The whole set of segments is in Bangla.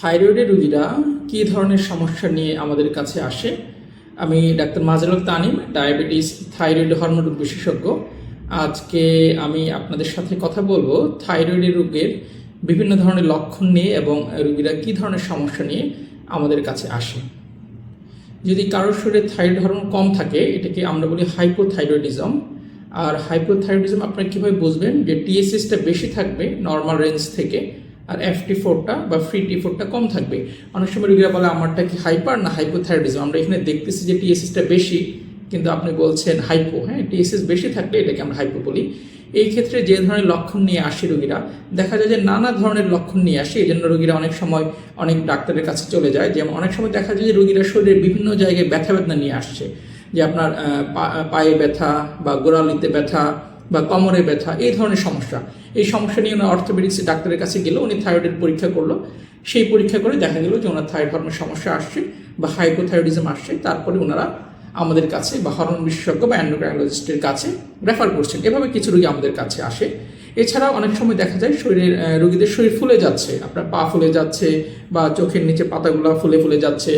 থাইরয়েডের রুগীরা কী ধরনের সমস্যা নিয়ে আমাদের কাছে আসে? আমি doctor Mazrul Tanim, diabetes thyroid hormone রোগ বিশেষজ্ঞ। আজকে আমি আপনাদের সাথে কথা বলব থাইরয়েডের রোগের বিভিন্ন ধরনের লক্ষণ নিয়ে এবং রুগীরা কী ধরনের সমস্যা নিয়ে আমাদের কাছে আসে। যদি কারোর শরীরে থাইরয়েড হরমোন কম থাকে, এটাকে আমরা বলি হাইপোথাইরয়েডিজম। আর হাইপোথাইরয়েডিজম আপনারা কীভাবে বুঝবেন? যে টিএসএসটা বেশি থাকবে নর্মাল রেঞ্জ থেকে আর এফ টি ফোরটা বা ফ্রি টি ফোরটা কম থাকবে। অনেক সময় রোগীরা বলে, আমারটা কি হাইপার না হাইপোথাইরয়েডিজম আমরা এখানে দেখতেছি যে টিএসএসটা বেশি, কিন্তু আপনি বলছেন হাইপো হ্যাঁ টিএসএস বেশি থাকলে এটাকে আমরা হাইপো বলি। এই ক্ষেত্রে যে ধরনের লক্ষণ নিয়ে আসে রোগীরা, দেখা যায় যে নানা ধরনের লক্ষণ নিয়ে আসে, এই জন্য রোগীরা অনেক সময় অনেক ডাক্তারের কাছে চলে যায়। যেমন অনেক সময় দেখা যায় যে রোগীরা শরীরের বিভিন্ন জায়গায় ব্যথা বেদনা নিয়ে আসছে। যে আপনার পায়ে ব্যথা বা গোড়ালিতে ব্যথা বা কোমরে ব্যথা, এই ধরনের সমস্যা। এই সমস্যা নিয়ে ওনার অর্থোপেডিক্স ডাক্তারের কাছে গেল উনি থাইরয়েডের পরীক্ষা করল। সেই পরীক্ষা করে দেখা গেল যে ওনার থাইরয়েড হরমোনের সমস্যা আসছে বা হাইপোথাইরয়েডিজম আসছে। তারপরে ওনারা আমাদের কাছে বা হরমোন বিশেষজ্ঞ বা অ্যান্ডোক্রাইনোলজিস্টের কাছে রেফার করছেন। এভাবে কিছু রোগী আমাদের কাছে আসে। এছাড়াও অনেক সময় দেখা যায় শরীরের রোগীদের শরীর ফুলে যাচ্ছে। আপনার পা ফুলে যাচ্ছে বা চোখের নিচে পাতাগুলো ফুলে ফুলে যাচ্ছে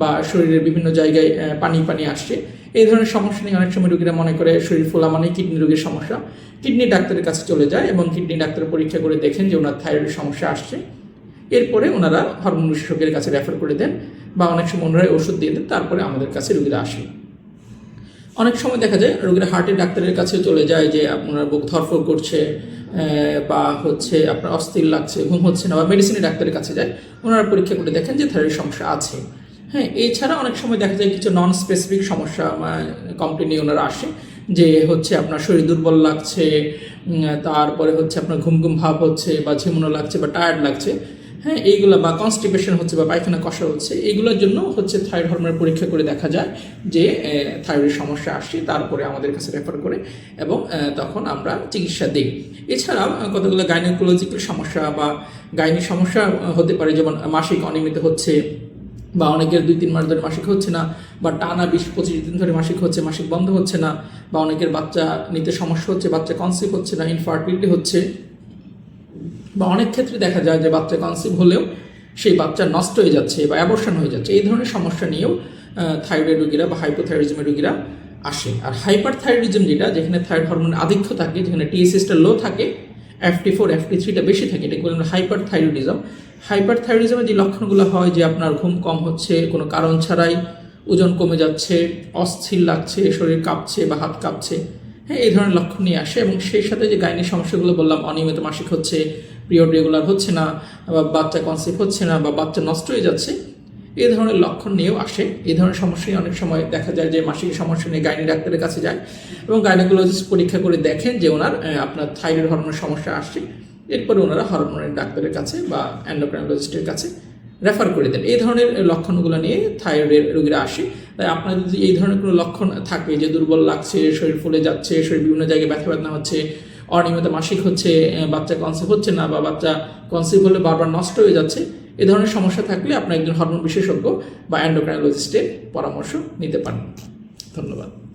বা শরীরের বিভিন্ন জায়গায় পানি পানি আসছে। এই ধরনের সমস্যা নিয়ে অনেক সময় রোগীরা মনে করে শরীর ফোলা মানে কিডনি রোগের সমস্যা। কিডনি ডাক্তারের কাছে চলে যায় এবং কিডনি ডাক্তার পরীক্ষা করে দেখেন যে ওনার থাইরয়েডের সমস্যা আসছে। এরপরে ওনারা হরমোন বিশেষজ্ঞের কাছে রেফার করে দেন বা অনেক সময় ওনারাই ওষুধ দিয়ে দেন, তারপরে আমাদের কাছে রোগীরা আসে। অনেক সময় দেখা যায় রোগীরা হার্টের ডাক্তারের কাছে চলে যায় যে আপনার বুক ধরফর করছে বা হচ্ছে আপনার অস্থির লাগছে, ঘুম হচ্ছে না বা মেডিসিনের ডাক্তারের কাছে যায়। ওনারা পরীক্ষা করে দেখেন যে থাইরয়েড সমস্যা আছে। হ্যাঁ এছাড়া অনেক সময় দেখা যায় কিছু নন স্পেসিফিক সমস্যা কমপ্লেন ওনারা আসে, যে হচ্ছে আপনার শরীর দুর্বল লাগছে তারপরে হচ্ছে আপনার ঘুম ঘুম ভাব হচ্ছে বা ঝিমুনো লাগছে বা টায়ার্ড লাগছে হ্যাঁ এইগুলো বা কনস্টিপেশন হচ্ছে বা পায়খানা কষা হচ্ছে, এইগুলোর জন্য হচ্ছে থাইরয়েড হরমোনের পরীক্ষা করে দেখা যায় যে থাইরয়েড সমস্যা আসছে তারপরে আমাদের কাছে রেফার করে এবং তখন আমরা চিকিৎসা দিই। এছাড়া কতগুলো গাইনোকোলজিক্যাল সমস্যা বা গাইনি সমস্যা হতে পারে, যেমন মাসিক অনিয়মিত হচ্ছে বা অনেকের দুই, তিন মাস ধরে মাসিক হচ্ছে না, বা টানা বিশ, পঁচিশ দিন ধরে মাসিক হচ্ছে, মাসিক বন্ধ হচ্ছে না, বা অনেকের বাচ্চা নিতে সমস্যা হচ্ছে, বাচ্চা কনসিভ হচ্ছে না ইনফার্টিলিটি হচ্ছে। বা অনেক ক্ষেত্রে দেখা যায় যে বাচ্চা কনসিভ হলেও সেই বাচ্চা নষ্ট হয়ে যাচ্ছে বা অ্যাবর্শন হয়ে যাচ্ছে। এই ধরনের সমস্যা নিয়েও থাইরয়েড রোগীরা বা হাইপোথাইরয়েডিজমের রোগীরা আসে। আর হাইপার থাইরয়েডিজম যেটা, যেখানে থাইরয়েড হরমোন আধিক্য থাকে, যেখানে টিএসএসটা লো থাকে এফটি ফোর এফটি থ্রিটা বেশি থাকে এটাকে বলে হাইপার থাইরয়েডিজম হাইপার থাইরয়েডিজমের যে লক্ষণগুলো হয়, যে আপনার ঘুম কম হচ্ছে, কোনো কারণ ছাড়াই ওজন কমে যাচ্ছে, অস্থির লাগছে, শরীর কাঁপছে বা হাত কাঁপছে হ্যাঁ এই ধরনের লক্ষণ নিয়ে আসে। এবং সেই সাথে যে গাইনি সমস্যাগুলো বললাম, অনিয়মিত মাসিক হচ্ছে, পিরিয়ড রেগুলার হচ্ছে না, বা বাচ্চা কনসেপ্ট হচ্ছে না, বা বাচ্চা নষ্ট হয়ে যাচ্ছে এই ধরনের লক্ষণ নিয়েও আসে। এই ধরনের সমস্যা নিয়ে অনেক সময় দেখা যায় যে মাসিক সমস্যা নিয়ে গাইনি ডাক্তারের কাছে যায় এবং গাইনোকোলজিস্ট পরীক্ষা করে দেখেন যে ওনার আপনার থাইরয়েড হরমোনের সমস্যা আসছে। এরপরে ওনারা হরমোনের ডাক্তারের কাছে বা অ্যান্ডোক্রাইনোলজিস্টের কাছে রেফার করে দেন। এই ধরনের লক্ষণগুলো নিয়ে থাইরয়েডের রোগীরা আসে। তাই আপনার যদি এই ধরনের কোনো লক্ষণ থাকে যে দুর্বল লাগছে, শরীর ফুলে যাচ্ছে, শরীর বিভিন্ন জায়গায় ব্যথা ব্যথা হচ্ছে, অনিয়মিত মাসিক হচ্ছে বাচ্চা কনসিভ হচ্ছে না বা বাচ্চা কনসিভ হলে বারবার নষ্ট হয়ে যাচ্ছে এ ধরনের সমস্যা থাকলে আপনার একজন হরমোন বিশেষজ্ঞ বা অ্যান্ডোক্রাইনোলজিস্টের পরামর্শ নিতে পারেন। ধন্যবাদ।